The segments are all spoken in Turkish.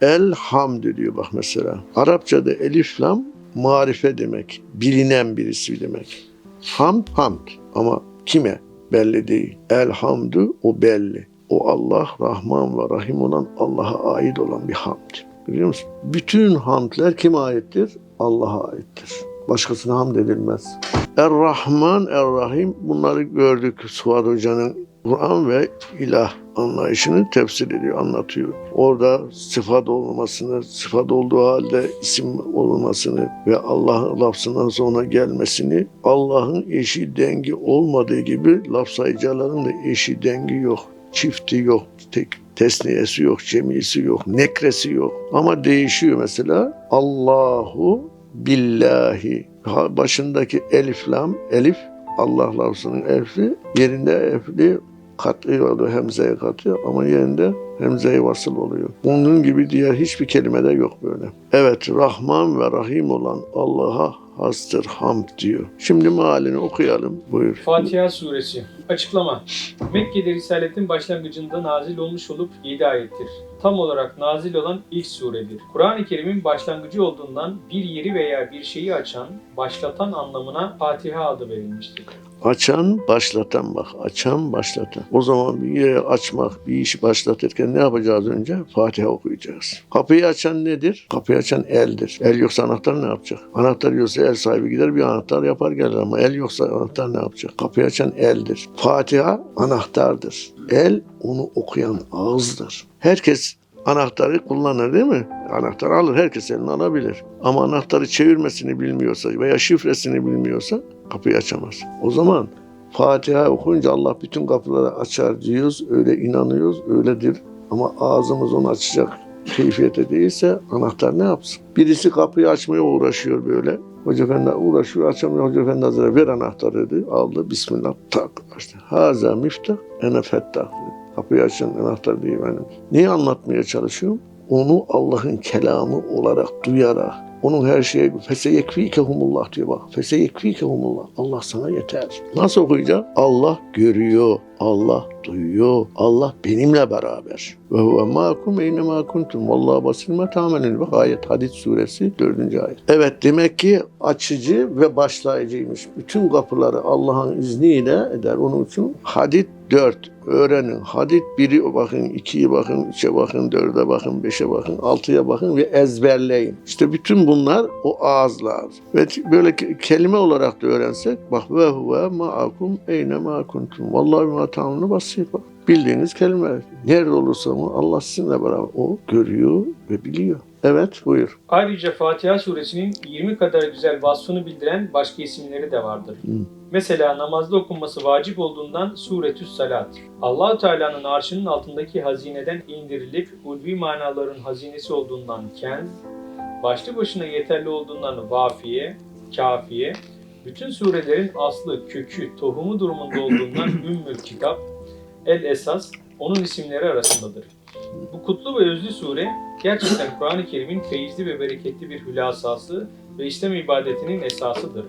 El hamdü diyor bak mesela. Arapçada elif lam marife demek. Bilinen birisi demek. Hamd hamd ama kime? Belli değil. Elhamdü o belli. O Allah Rahman ve Rahim olan Allah'a ait olan bir hamd. Biliyor musun? Bütün hamdler kime aittir? Allah'a aittir. Başkasına hamd edilmez. Er-Rahman, bunları gördük Suat Hoca'nın Kur'an ve ilah anlayışını tefsir ediyor, anlatıyor. Orada sıfat olmasını, sıfat olduğu halde isim olmasını ve Allah'ın lafzından sonra gelmesini, Allah'ın eşi dengi olmadığı gibi lafzayıcıların da eşi dengi yok, çifti yok, tek tesniyesi yok, cemisi yok, nekresi yok. Ama değişiyor mesela. Allahu billahi. Başındaki elif lam, elif Allah lafzının elfi yerinde elfli kat'i oluyor, hemzeye katıyor ama yerinde hemzeye vasıl oluyor. Bunun gibi diğer hiçbir kelimede yok böyle. Evet, Rahman ve Rahim olan Allah'a hastır hamd diyor. Şimdi mealini okuyalım. Buyur. Fatiha Suresi Açıklama Mekke'de Risaletin başlangıcında nazil olmuş olup 7 ayettir. Tam olarak nazil olan ilk suredir. Kur'an-ı Kerim'in başlangıcı olduğundan bir yeri veya bir şeyi açan, başlatan anlamına Fatiha adı verilmiştir. Açan, başlatan bak. Açan, başlatan. O zaman bir yere açmak, bir işi başlatırken ne yapacağız önce? Fatiha okuyacağız. Kapıyı açan nedir? Kapıyı açan eldir. El yoksa anahtar ne yapacak? Anahtar yoksa el sahibi gider bir anahtar yapar gelir ama el yoksa anahtar ne yapacak? Kapıyı açan eldir. Fatiha anahtardır. El onu okuyan ağızdır. Herkes anahtarı kullanır değil mi? Anahtar alır, herkes eline alabilir. Ama anahtarı çevirmesini bilmiyorsa veya şifresini bilmiyorsa kapıyı açamaz. O zaman Fatiha okuyunca Allah bütün kapıları açar diyoruz, öyle inanıyoruz, öyledir. Ama ağzımız onu açacak keyfiyete değilse anahtar ne yapsın? Birisi kapıyı açmaya uğraşıyor böyle. Hoca Efendi uğraşıyor açamıyor. Hoca Efendi Hazretleri ver anahtarı dedi. Aldı Bismillah tak açtı. Haza miftah ene fettah. Kapıyı açan anahtar değil benim. Neyi anlatmaya çalışıyorum? Onu Allah'ın kelamı olarak duyarak onun her şeye feseyekfikehumullah diyor bak. Feseyekfikehumullah. Allah sana yeter. Nasıl okuyacağım? Allah görüyor. Allah duyuyor. Allah benimle beraber. Ve huve mâkum eyne mâ kuntum. Vallahi basir mâ ta'melin. Bak ayet Hadid suresi 4. ayet. Evet demek ki açıcı ve başlayıcıymış. Bütün kapıları Allah'ın izniyle eder. Onun için Hadid 4 öğrenin. Hadid 1'i bakın, 2'yi bakın, 3'e bakın, 4'e bakın, 5'e bakın, 6'ya bakın ve ezberleyin. İşte bütün bunlar o ağızlar. Ve böyle ke- kelime olarak da öğrensek bak ve huve ma'akum eyne ma kuntum. Vallahi ma ta'amunu basir. Bildiğiniz kelime. Nerede olursa Allah sizinle beraber. O görüyor ve biliyor. Evet buyur. Ayrıca Fatiha suresinin 20 kadar güzel vasfını bildiren başka isimleri de vardır. Hı. Mesela namazda okunması vacip olduğundan Suretüs Salat. Allahu Teala'nın arşının altındaki hazineden indirilip ulvi manaların hazinesi olduğundan Kenz, başlı başına yeterli olduğundan Vafiye, Kafiye, bütün surelerin aslı, kökü, tohumu durumunda olduğundan Ümmül Kitap, El Esas onun isimleri arasındadır. Bu kutlu ve özlü sure gerçekten Kur'an-ı Kerim'in feyizli ve bereketli bir hülasası ve İslam ibadetinin esasıdır.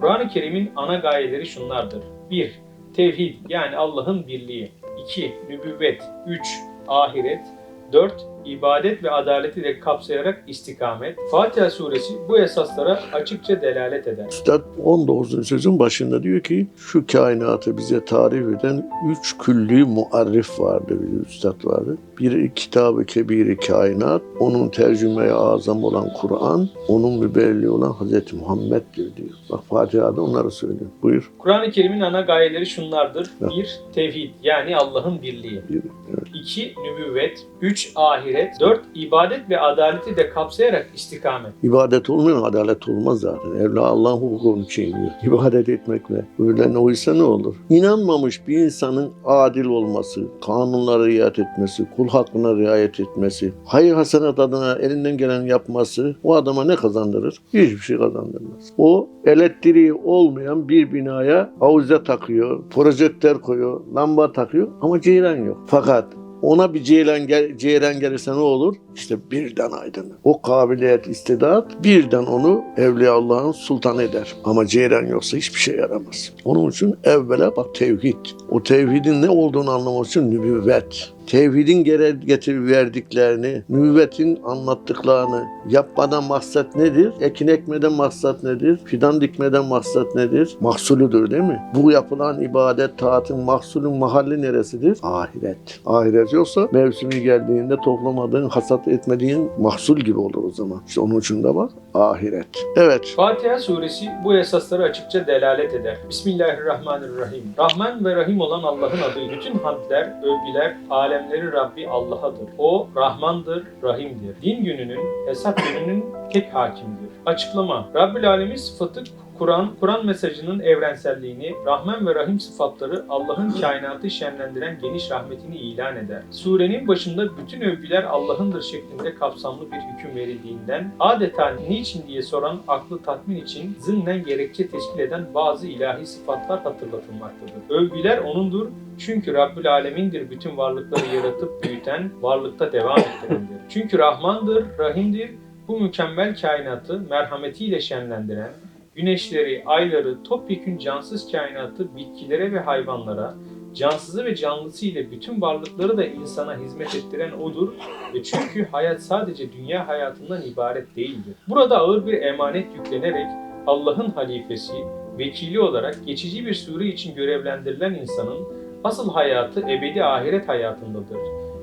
Kur'an-ı Kerim'in ana gayeleri şunlardır. 1. Tevhid yani Allah'ın birliği. 2. Nübüvvet. 3. Ahiret. 4. İbadet ve adaleti de kapsayarak istikamet. Fatiha suresi bu esaslara açıkça delalet eder. Üstad 19. sözün başında diyor ki şu kainatı bize tarif eden üç külli muarrif vardı bir üstad vardı. Biri kitabı kebiri kainat, onun tercüme azam olan Kur'an, onun mübelli olan Hz. Muhammed'dir diyor. Bak Fatiha'da onları söylüyor. Buyur. Kur'an-ı Kerim'in ana gayeleri şunlardır. Evet. 1. Tevhid yani Allah'ın birliği. Bir, evet. 2. Nübüvvet. 3. Ahiret. 4. ibadet ve adaleti de kapsayarak istikamet. İbadet olmayan adalet olmaz zaten. Evla Allah'ın hukukunu çiğniyor. İbadet etmekle. Öyle oysa ne olur? İnanmamış bir insanın adil olması, kanunlara riayet etmesi, kul hakkına riayet etmesi, hayır hasenat adına elinden gelen yapması o adama ne kazandırır? Hiçbir şey kazandırmaz. O elektriği olmayan bir binaya avuze takıyor, projektör koyuyor, lamba takıyor ama ceyran yok. Fakat ona bir ceylan, gel, ceyran gelirse ne olur? İşte birden aydınlık. O kabiliyet, istidat birden onu Evliya Allah'ın sultanı eder. Ama ceyran yoksa hiçbir şey yaramaz. Onun için evvela bak tevhid. O tevhidin ne olduğunu anlamak için nübüvvet. Tevhidin gere getir verdiklerini, nübüvvetin anlattıklarını yapmadan maksat nedir? Ekin ekmeden maksat nedir? Fidan dikmeden maksat nedir? Mahsuludur değil mi? Bu yapılan ibadet, taatın, mahsulün mahalli neresidir? Ahiret. Ahiret yoksa mevsimi geldiğinde toplamadığın, hasat etmediğin mahsul gibi olur o zaman. İşte onun için de bak ahiret. Evet. Fatiha suresi bu esasları açıkça delalet eder. Bismillahirrahmanirrahim. Rahman ve Rahim olan Allah'ın adı bütün hamdler, övgüler, alemleri Rabbi Allah'adır. O Rahmandır, Rahim'dir. Din gününün, hesap gününün tek hakimidir. Açıklama. Rabbül Alemin sıfatı Kur'an, Kur'an mesajının evrenselliğini, Rahman ve Rahim sıfatları Allah'ın kainatı şenlendiren geniş rahmetini ilan eder. Surenin başında bütün övgüler Allah'ındır şeklinde kapsamlı bir hüküm verildiğinden adeta niçin diye soran aklı tatmin için zımnen gerekçe teşkil eden bazı ilahi sıfatlar hatırlatılmaktadır. Övgüler O'nundur çünkü Rabbül Alemin'dir bütün varlıkları yaratıp büyüten, varlıkta devam ettirendir. Çünkü Rahmandır, Rahim'dir, bu mükemmel kainatı merhametiyle şenlendiren, güneşleri, ayları, topyekün cansız kainatı bitkilere ve hayvanlara, cansızı ve canlısı ile bütün varlıkları da insana hizmet ettiren odur ve çünkü hayat sadece dünya hayatından ibaret değildir. Burada ağır bir emanet yüklenerek Allah'ın halifesi, vekili olarak geçici bir süre için görevlendirilen insanın asıl hayatı ebedi ahiret hayatındadır.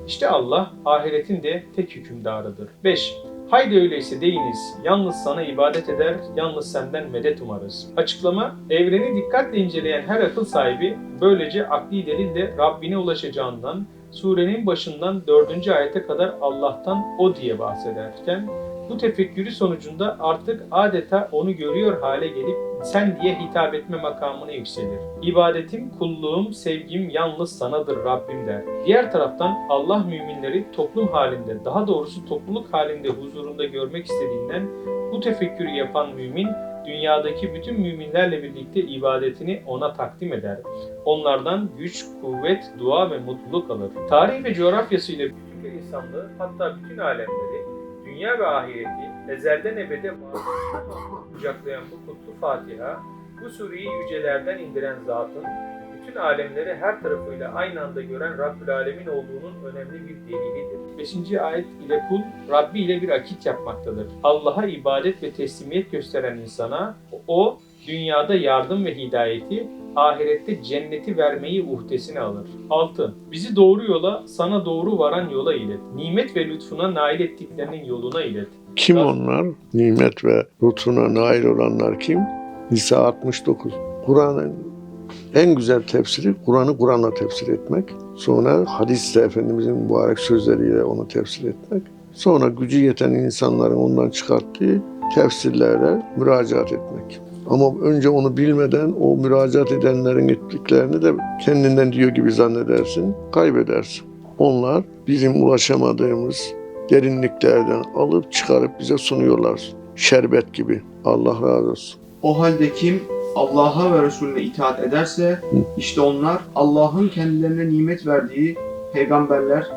İşte Allah ahiretin de tek hükümdarıdır. 5. Haydi öyleyse deyiniz, yalnız sana ibadet eder, yalnız senden medet umarız. Açıklama, evreni dikkatle inceleyen her akıl sahibi böylece akli delille Rabbine ulaşacağından, surenin başından 4. ayete kadar Allah'tan o diye bahsederken, bu tefekkürü sonucunda artık adeta onu görüyor hale gelip sen diye hitap etme makamına yükselir. İbadetim, kulluğum, sevgim yalnız sanadır Rabbim der. Diğer taraftan Allah müminleri toplum halinde, daha doğrusu topluluk halinde huzurunda görmek istediğinden bu tefekkürü yapan mümin, dünyadaki bütün müminlerle birlikte ibadetini ona takdim eder. Onlardan güç, kuvvet, dua ve mutluluk alır. Tarih ve coğrafyasıyla bütün bir insanlığı, hatta bütün alemleri, dünya ve ahireti ezelden ebede kucaklayan bu kutlu Fatiha, bu sureyi yücelerden indiren zatın, bütün alemleri her tarafıyla aynı anda gören Rabbül Alemin olduğunun önemli bir delilidir. 5. ayet ile kul, Rabbi ile bir akit yapmaktadır. Allah'a ibadet ve teslimiyet gösteren insana, o dünyada yardım ve hidayeti, ahirette cenneti vermeyi uhdesine alır. 6. Bizi doğru yola, sana doğru varan yola ilet. Nimet ve lütfuna nail ettiklerinin yoluna ilet. Kim onlar? Nimet ve lütfuna nail olanlar kim? Nisa 69. Kur'an'ın en güzel tefsiri Kur'an'ı Kur'an'la tefsir etmek. Sonra hadisle Efendimizin mübarek sözleriyle onu tefsir etmek. Sonra gücü yeten insanların ondan çıkarttığı tefsirlerle müracaat etmek. Ama önce onu bilmeden o müracaat edenlerin ettiklerini de kendinden diyor gibi zannedersin, kaybedersin. Onlar bizim ulaşamadığımız derinliklerden alıp çıkarıp bize sunuyorlar. Şerbet gibi. Allah razı olsun. O halde kim Allah'a ve Resulüne itaat ederse işte onlar Allah'ın kendilerine nimet verdiği peygamberler,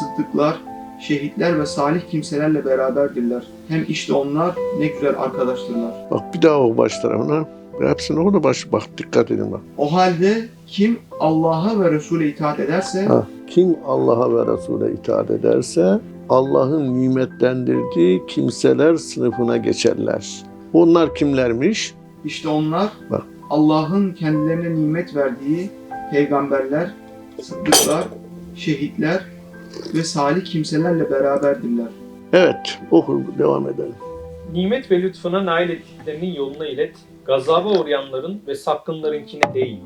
sıddıklar, şehitler ve salih kimselerle beraberdirler. Hem işte onlar ne güzel arkadaştırlar. Bak bir daha o baş tarafına. Hepsine o da baş. Bak dikkat edin bak. O halde kim Allah'a ve Resul'e itaat ederse Ha, kim Allah'a ve Resul'e itaat ederse Allah'ın nimetlendirdiği kimseler sınıfına geçerler. Onlar kimlermiş? işte onlar Bak. Allah'ın kendilerine nimet verdiği peygamberler, sıddıklar, şehitler ve salih kimselerle beraberdirler. Evet, oku devam edelim. Nimet ve lütfuna nail ettiklerinin yoluna ilet, gazaba uğrayanların ve sapkınlarınkine değil.